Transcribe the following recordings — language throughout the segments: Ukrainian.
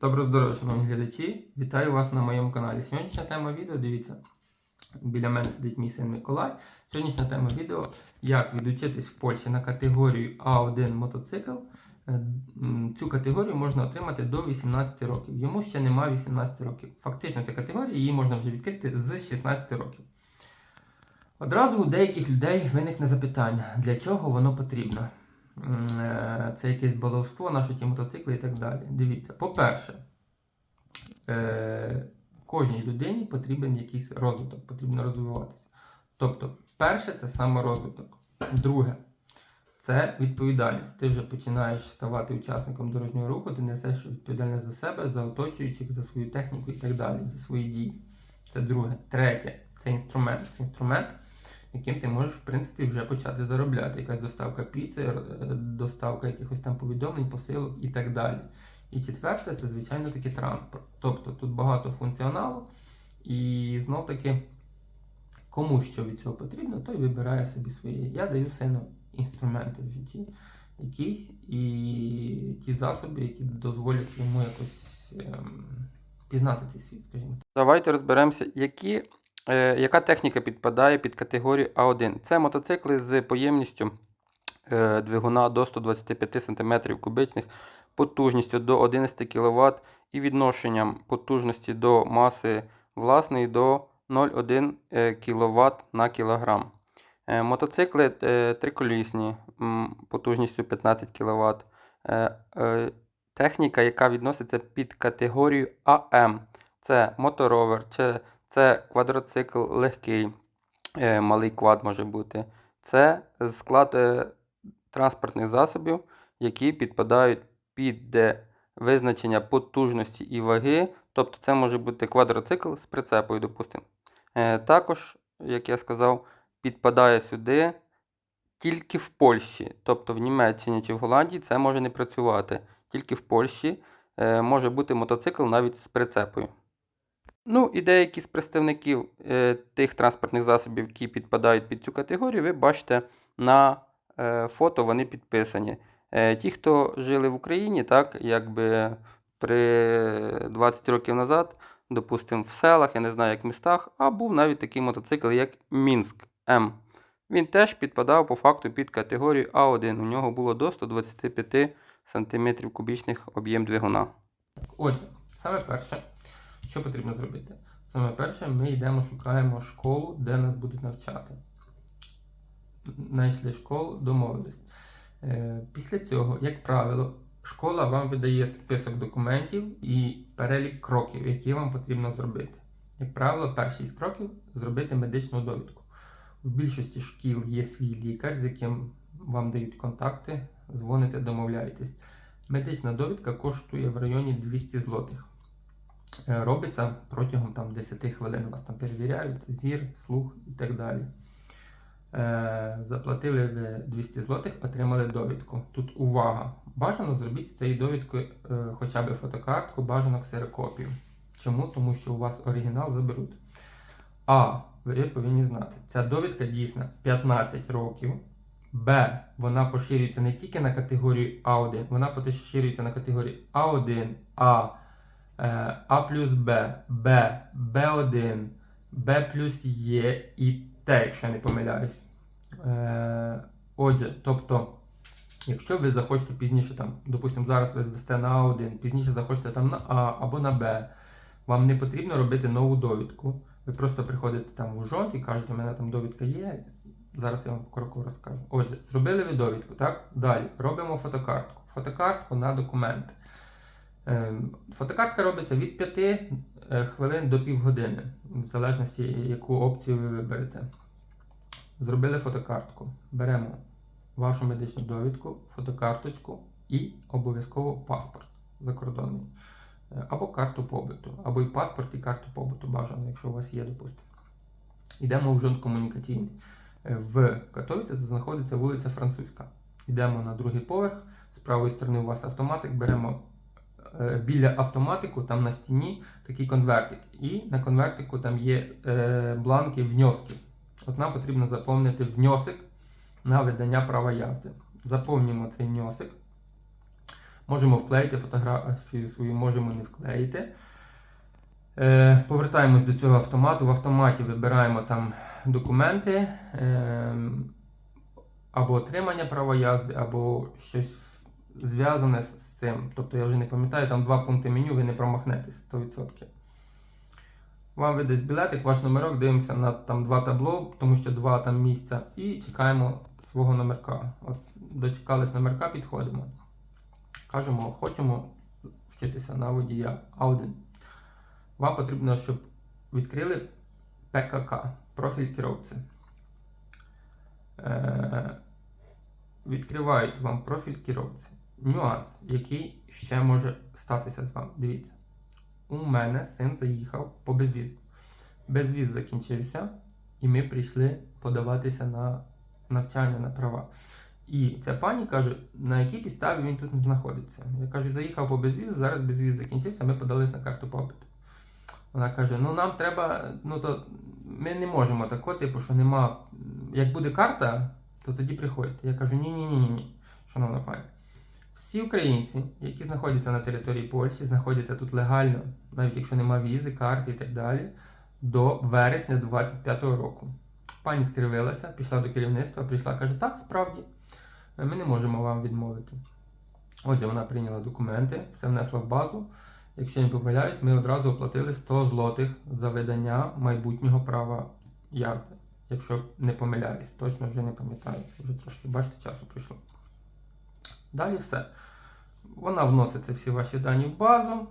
Доброго здоров'я, шановні глядачі! Вітаю вас на моєму каналі. Сьогоднішня тема відео, дивіться, біля мене сидить мій син Миколай. Сьогоднішня тема відео, як відучитись в Польщі на категорію А1 мотоцикл. Е, Цю категорію можна отримати до 18 років. Йому ще немає 18 років. Фактично, ця категорія її можна вже відкрити з 16 років. Одразу у деяких людей виникне запитання, для чого воно потрібно. Це якесь баловство, наші ті мотоцикли і так далі. Дивіться, по-перше, е, кожній людині потрібен якийсь розвиток, потрібно розвиватися. Тобто, перше це саморозвиток. Друге, це відповідальність. Ти вже починаєш ставати учасником дорожнього руху, ти несеш відповідальність за себе, за оточуючих, за свою техніку і так далі, за свої дії. Це друге. Третє це інструмент. Це інструмент, яким ти можеш, в принципі, вже почати заробляти. Якась доставка піци, е, доставка якихось там повідомлень, посилок і так далі. І четверте, це, звичайно, таки транспорт. Тобто тут багато функціоналу, і знов таки, кому що від цього потрібно, той вибирає собі своє. Я даю сину інструменти в житті якісь і ті засоби, які дозволять йому якось ем, пізнати цей світ, скажімо. Давайте розберемося, які, яка техніка підпадає під категорію А1. Це мотоцикли з поємністю е, двигуна до 125 см кубичних, потужністю до 11 кВт і відношенням потужності до маси власної до 0,1 кВт на кілограм. Е, Мотоцикли е, триколісні потужністю 15 кВт. Техніка, яка відноситься під категорію АМ. Це моторовер, це, це квадроцикл легкий, е, малий квад може бути. Це склад е, транспортних засобів, які підпадають під визначення потужності і ваги. Тобто це може бути квадроцикл з прицепою, допустимо. Е, також, як я сказав, підпадає сюди тільки в Польщі. Тобто в Німеччині чи в Голландії це може не працювати. Тільки в Польщі може бути мотоцикл навіть з прицепою. Ну і деякі з представників е, тих транспортних засобів, які підпадають під цю категорію, ви бачите на е, фото, вони підписані. Е, ті, хто жили в Україні, так, якби при 20 років назад, допустимо, в селах, я не знаю, як в містах, а був навіть такий мотоцикл, як Мінськ М. Він теж підпадав по факту під категорію А1. У нього було до 125 см кубічних об'єм двигуна. Отже, саме перше, що потрібно зробити? Саме перше, ми йдемо, шукаємо школу, де нас будуть навчати. Знайшли школу, домовились. Е, Після цього, як правило, школа вам видає список документів і перелік кроків, які вам потрібно зробити. Як правило, перший з кроків зробити медичну довідку. В більшості шкіл є свій лікар, з яким вам дають контакти, дзвоните, домовляєтесь. Медична довідка коштує в районі 200 злотих. Е, Робиться протягом там, 10 хвилин. Вас там перевіряють, зір, слух і так далі. Е, Заплатили ви 200 злотих, отримали довідку. Тут увага! Бажано зробіть з цієї довідки е, хоча б фотокартку, бажано ксерокопію. Чому? Тому що у вас оригінал заберуть. А, ви повинні знати, ця довідка дійсна 15 років. Б. Вона поширюється не тільки на категорію А1, вона поширюється на категорію А1, А, А плюс Б, Б, Б1, Б плюс Є і Т, якщо я не помиляюсь. Е, Отже, тобто, якщо ви захочете пізніше, там, допустимо, зараз ви здасте на А1, пізніше захочете там на А або на Б, вам не потрібно робити нову довідку. Ви просто приходите там в ужот і кажете, у мене там довідка є. Зараз я вам коротко розкажу. Отже, зробили ви довідку, так? Далі робимо фотокартку. Фотокартку на документ. Ем, Фотокартка робиться від 5 е, хвилин до півгодини, в залежності, яку опцію ви виберете. Зробили фотокартку. Беремо вашу медичну довідку, фотокарточку і обов'язково паспорт закордонний. Е, Або карту побуту, або і паспорт, і карту побуту бажано, якщо у вас є, допустимо. Йдемо в жон комунікаційний. Е, В Катовіці знаходиться вулиця Французька. Йдемо на другий поверх. З правої сторони у вас автоматик. Беремо е, біля автоматику, там на стіні такий конвертик. І на конвертику там є е, бланки вньоски. От нам потрібно заповнити вньосик на видання права язди. Заповнюємо цей вньосик. Можемо вклеїти фотографію свою, можемо не вклеїти. Е, повертаємось до цього автомату. В автоматі вибираємо там документи е, або отримання права язди, або щось зв'язане з цим. Тобто я вже не пам'ятаю, там два пункти меню, ви не промахнетесь 100%. Вам видасть білетик, ваш номерок, дивимося на там два табло, тому що два там місця, і чекаємо свого номерка. От, дочекались номерка, підходимо. Кажемо, хочемо вчитися на водія А1. Вам потрібно, щоб відкрили ПКК, профіль керовця. Е, відкривають вам профіль керовця. Нюанс, який ще може статися з вами. Дивіться. У мене син заїхав по безвізу. Безвіз закінчився, і ми прийшли подаватися на навчання на права. І ця пані каже, на якій підставі він тут знаходиться. Я кажу, заїхав по безвізу, зараз безвіз закінчився, ми подались на карту попиту. Вона каже: ну нам треба, ну то ми не можемо тако, типу, що нема. Як буде карта, то тоді приходьте. Я кажу, ні, ні, ні, ні, ні, шановна пані. Всі українці, які знаходяться на території Польщі, знаходяться тут легально, навіть якщо нема візи, карти і так далі, до вересня 25-го року. Пані скривилася, пішла до керівництва, прийшла, каже, так, справді, ми не можемо вам відмовити. Отже, вона прийняла документи, все внесла в базу. Якщо я не помиляюсь, ми одразу оплатили 100 злотих за видання майбутнього права язди. Якщо не помиляюсь, точно вже не пам'ятаю. Це вже трошки, бачите, часу пройшло. Далі все. Вона вносить всі ваші дані в базу,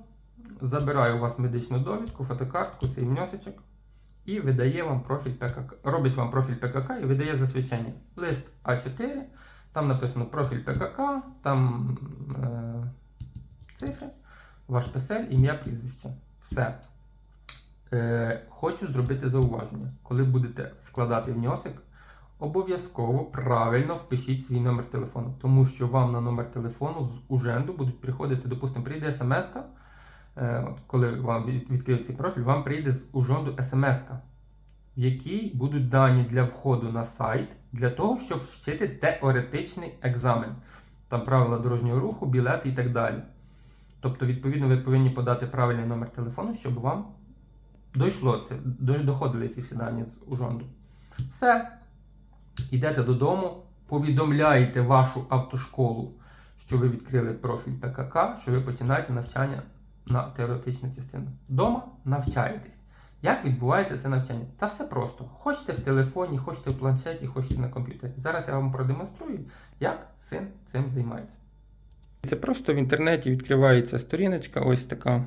забирає у вас медичну довідку, фотокартку, цей внесочок і видає вам профіль ПКК. Робить вам профіль ПКК і видає засвідчення. Лист А4, там написано профіль ПКК, там е, цифри, ваш песель, ім'я, прізвище. Все. Е, хочу зробити зауваження. Коли будете складати внесок, обов'язково правильно впишіть свій номер телефону, тому що вам на номер телефону з Уженду будуть приходити, допустимо, прийде смс-ка, е, коли вам від- відкриють цей профіль, вам прийде з Уженду смс-ка, в якій будуть дані для входу на сайт для того, щоб вчити теоретичний екзамен. Там правила дорожнього руху, білети і так далі. Тобто, відповідно, ви повинні подати правильний номер телефону, щоб вам дійшло це, доходили ці всі дані з Ужонду. Все. Йдете додому, повідомляєте вашу автошколу, що ви відкрили профіль ПКК, що ви починаєте навчання на теоретичну частину. Дома навчаєтесь. Як відбувається це навчання? Та все просто. Хочете в телефоні, хочете в планшеті, хочете на комп'ютері. Зараз я вам продемонструю, як син цим займається. Це просто в інтернеті відкривається сторіночка, ось така.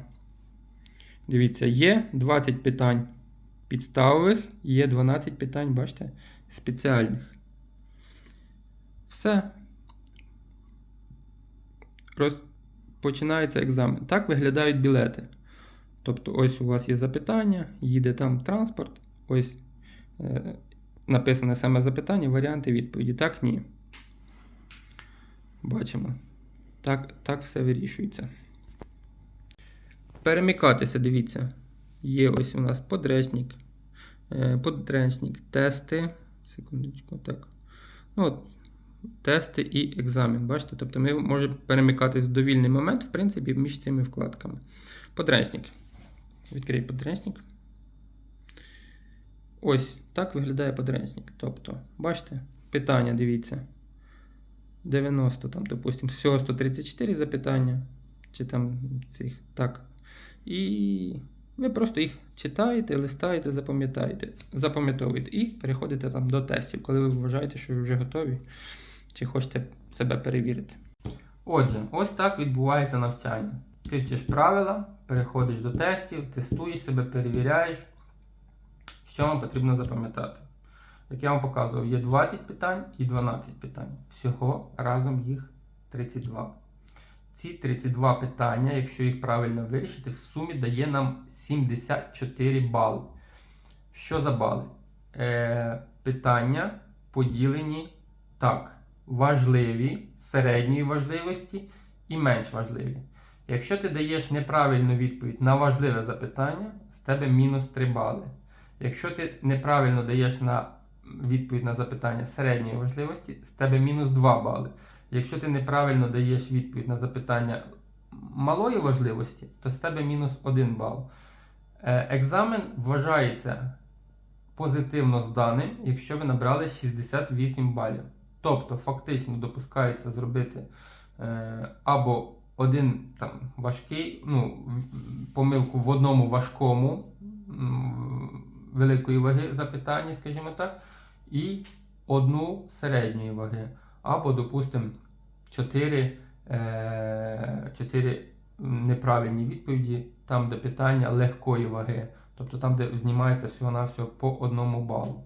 Дивіться, є 20 питань підставових, є 12 питань, бачите, спеціальних. Все. Розпочинається екзамен. Так виглядають білети. Тобто, ось у вас є запитання, їде там транспорт, ось е, написане саме запитання, варіанти відповіді. Так, ні. Бачимо. Так, так все вирішується. Перемикатися, дивіться. Є ось у нас подречник, е, подречник, тести. Секундочку, так. Ну, от, тести і екзамен. Бачите? Тобто ми можемо перемикатись в довільний момент, в принципі, між цими вкладками. Подречник. Відкрий подречник. Ось так виглядає подречник. Тобто, бачите, питання, дивіться. 90, там, допустимо, всього 134 запитання. Чи там цих. Так. І ви просто їх читаєте, листаєте, запам'ятаєте, запам'ятовуєте і переходите там до тестів, коли ви вважаєте, що ви вже готові, чи хочете себе перевірити. Отже, ось так відбувається навчання. Ти вчиш правила, переходиш до тестів, тестуєш себе, перевіряєш, що вам потрібно запам'ятати. Як я вам показував, є 20 питань і 12 питань. Всього разом їх 32. Ці 32 питання, якщо їх правильно вирішити, в сумі дає нам 74 бали. Що за бали? Е, питання поділені так: важливі, середньої важливості і менш важливі. Якщо ти даєш неправильну відповідь на важливе запитання, з тебе мінус 3 бали. Якщо ти неправильно даєш на відповідь на запитання середньої важливості, з тебе мінус 2 бали. Якщо ти неправильно даєш відповідь на запитання малої важливості, то з тебе мінус 1 бал. Е, Екзамен вважається позитивно зданим, якщо ви набрали 68 балів. Тобто, фактично допускається зробити е, або один там важкий, ну, помилку в одному важкому великої ваги запитанні, скажімо так, і одну середньої ваги. Або, допустимо, 4, е, 4 неправильні відповіді, там, де питання легкої ваги. Тобто там, де знімається всього-навсього по одному балу.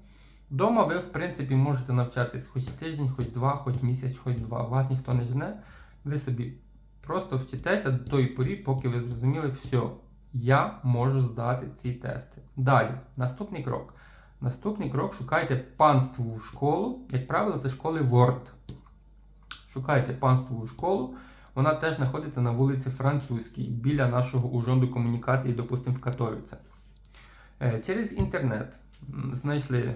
Дома ви, в принципі, можете навчатись хоч тиждень, хоч два, хоч місяць, хоч два. Вас ніхто не жне. Ви собі просто вчитеся до тої порі, поки ви зрозуміли, все, я можу здати ці тести. Далі, наступний крок. Наступний крок шукайте панствову школу. Як правило, це школи Word. Шукайте панствову школу. Вона теж знаходиться на вулиці Французькій, біля нашого ужонду комунікації, допустимо, в Катовіце. Е, Через інтернет знайшли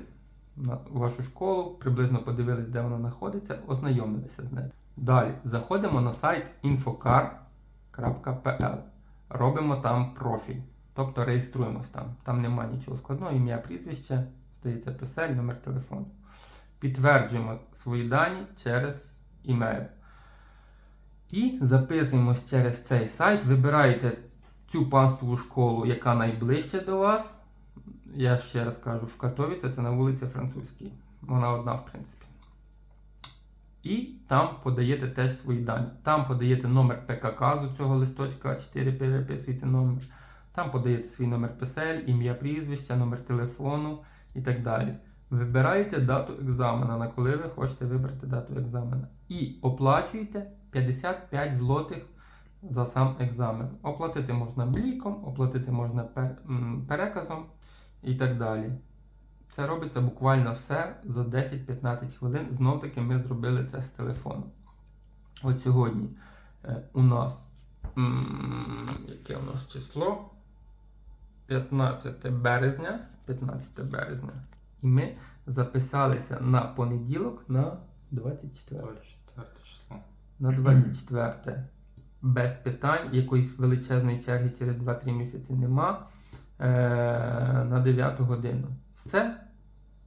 вашу школу, приблизно подивились, де вона знаходиться, ознайомилися з нею. Далі заходимо на сайт infocar.pl. Робимо там профіль, тобто реєструємось там. Там немає нічого складного, ім'я, прізвище, здається, писель, номер телефону. Підтверджуємо свої дані через імейл. І записуємось через цей сайт. Вибираєте цю панствову школу, яка найближче до вас. Я ще раз кажу, в Катовіці це на вулиці Французькій. Вона одна, в принципі. І там подаєте теж свої дані. Там подаєте номер ПКК з цього листочка А4 переписується номер. Там подаєте свій номер ПСЛ, ім'я прізвище, номер телефону і так далі. Вибираєте дату екзамена, на коли ви хочете вибрати дату екзамена. І оплачуєте 55 злотих за сам екзамен. Оплатити можна бліком, оплатити можна переказом і так далі. Це робиться буквально все за 10-15 хвилин. Знов таки ми зробили це з телефону. От сьогодні е, у нас яке у нас число? 15 березня. 15 березня. І ми записалися на понеділок на 24. 24 число. На 24 без питань, якоїсь величезної черги через 2-3 місяці нема. Е, на 9 годину. Все.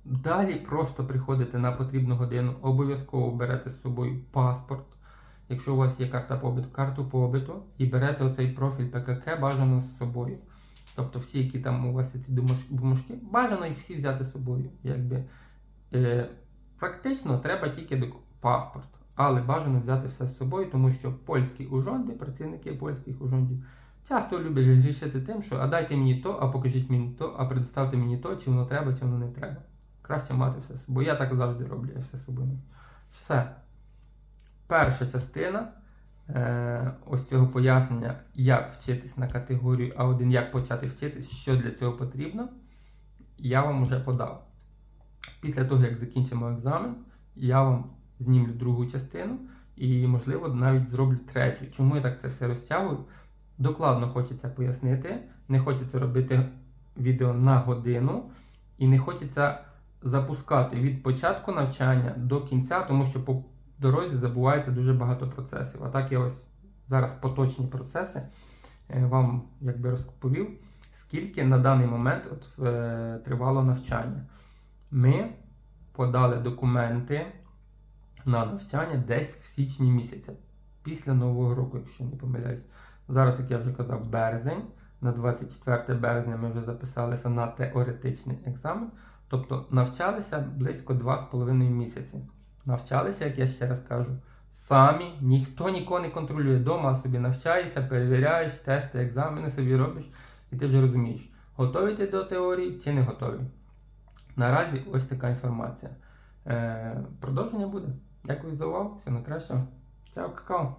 Далі просто приходите на потрібну годину, обов'язково берете з собою паспорт. Якщо у вас є карта побиту, карту побиту, і берете оцей профіль ПКК бажано з собою. Тобто всі, які там у вас є ці бумажки, бажано їх всі взяти з собою. Якби, е, практично треба тільки паспорт, але бажано взяти все з собою, тому що польські ужонди, працівники польських ужондів, часто люблять грішити тим, що а дайте мені то, а покажіть мені то, а предоставте мені то, чи воно треба, чи воно не треба. Краще мати все з собою. Я так завжди роблю, я все з собою. Все. Перша частина е, ось цього пояснення, як вчитись на категорію А1, як почати вчитись, що для цього потрібно, я вам вже подав. Після того, як закінчимо екзамен, я вам знімлю другу частину і, можливо, навіть зроблю третю. Чому я так це все розтягую? Докладно хочеться пояснити, не хочеться робити відео на годину, і не хочеться запускати від початку навчання до кінця, тому що по дорозі забувається дуже багато процесів. А так я ось зараз поточні процеси е, вам якби розповів, скільки на даний момент от, е, тривало навчання. Ми подали документи на навчання десь в січні місяця, після Нового року, якщо не помиляюсь. Зараз, як я вже казав, березень. На 24 березня ми вже записалися на теоретичний екзамен. Тобто навчалися близько 2,5 місяці. Навчалися, як я ще раз кажу, самі, ніхто нікого не контролює. Дома собі навчаєшся, перевіряєш, тести, екзамени собі робиш, і ти вже розумієш, готові ти до теорії чи не готові. Наразі ось така інформація. Е, продовження буде. Дякую за увагу, всього найкращого. Чао, какао!